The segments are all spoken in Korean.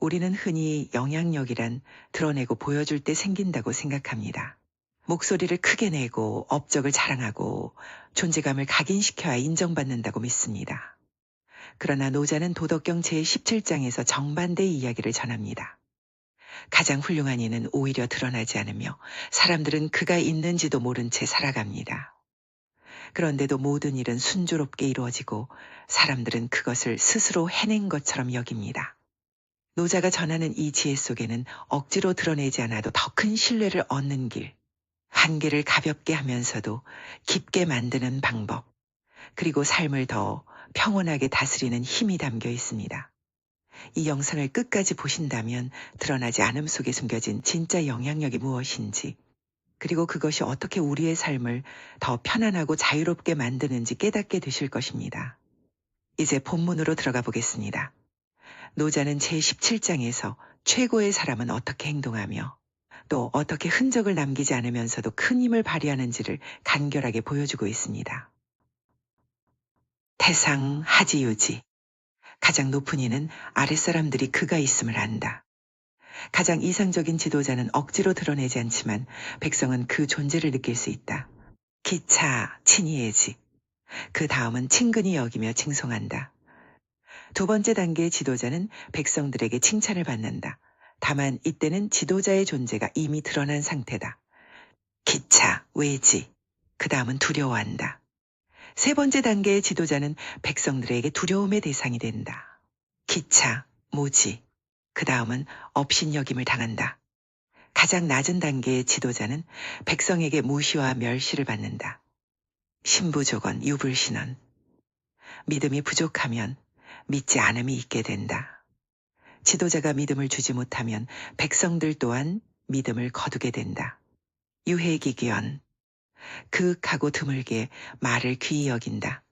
우리는 흔히 영향력이란 드러내고 보여줄 때 생긴다고 생각합니다. 목소리를 크게 내고 업적을 자랑하고 존재감을 각인시켜야 인정받는다고 믿습니다. 그러나 노자는 도덕경 제17장에서 정반대의 이야기를 전합니다. 가장 훌륭한 이는 오히려 드러나지 않으며 사람들은 그가 있는지도 모른 채 살아갑니다. 그런데도 모든 일은 순조롭게 이루어지고 사람들은 그것을 스스로 해낸 것처럼 여깁니다. 노자가 전하는 이 지혜 속에는 억지로 드러내지 않아도 더 큰 신뢰를 얻는 길, 한계를 가볍게 하면서도 깊게 만드는 방법, 그리고 삶을 더 평온하게 다스리는 힘이 담겨 있습니다. 이 영상을 끝까지 보신다면 드러나지 않음 속에 숨겨진 진짜 영향력이 무엇인지, 그리고 그것이 어떻게 우리의 삶을 더 편안하고 자유롭게 만드는지 깨닫게 되실 것입니다. 이제 본문으로 들어가 보겠습니다. 노자는 제17장에서 최고의 사람은 어떻게 행동하며 또 어떻게 흔적을 남기지 않으면서도 큰 힘을 발휘하는지를 간결하게 보여주고 있습니다. 태상 하지유지. 가장 높은 이는 아랫사람들이 그가 있음을 안다. 가장 이상적인 지도자는 억지로 드러내지 않지만 백성은 그 존재를 느낄 수 있다. 기차 친이해지. 그 다음은 친근히 여기며 칭송한다. 두 번째 단계의 지도자는 백성들에게 칭찬을 받는다. 다만 이때는 지도자의 존재가 이미 드러난 상태다. 기차, 외지. 그 다음은 두려워한다. 세 번째 단계의 지도자는 백성들에게 두려움의 대상이 된다. 기차, 모지. 그 다음은 업신여김을 당한다. 가장 낮은 단계의 지도자는 백성에게 무시와 멸시를 받는다. 신부조건, 유불신원. 믿음이 부족하면 믿지 않음이 있게 된다. 지도자가 믿음을 주지 못하면 백성들 또한 믿음을 거두게 된다. 유해기기연. 그윽하고 드물게 말을 귀히 여긴다.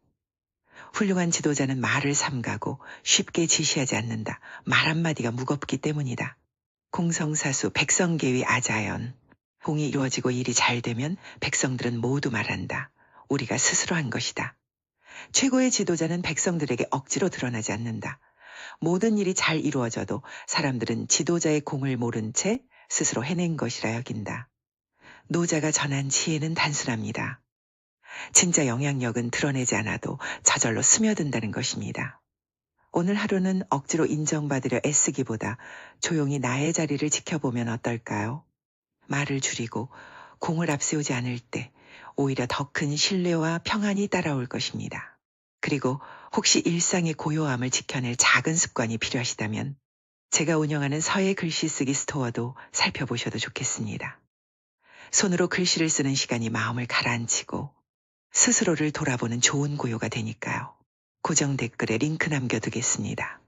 훌륭한 지도자는 말을 삼가고 쉽게 지시하지 않는다. 말 한마디가 무겁기 때문이다. 공성사수 백성계위 아자연. 공이 이루어지고 일이 잘 되면 백성들은 모두 말한다. 우리가 스스로 한 것이다. 최고의 지도자는 백성들에게 억지로 드러나지 않는다. 모든 일이 잘 이루어져도 사람들은 지도자의 공을 모른 채 스스로 해낸 것이라 여긴다. 노자가 전한 지혜는 단순합니다. 진짜 영향력은 드러내지 않아도 저절로 스며든다는 것입니다. 오늘 하루는 억지로 인정받으려 애쓰기보다 조용히 나의 자리를 지켜보면 어떨까요? 말을 줄이고 공을 앞세우지 않을 때 오히려 더 큰 신뢰와 평안이 따라올 것입니다. 그리고 혹시 일상의 고요함을 지켜낼 작은 습관이 필요하시다면 제가 운영하는 서예 글씨 쓰기 스토어도 살펴보셔도 좋겠습니다. 손으로 글씨를 쓰는 시간이 마음을 가라앉히고 스스로를 돌아보는 좋은 고요가 되니까요. 고정 댓글에 링크 남겨두겠습니다.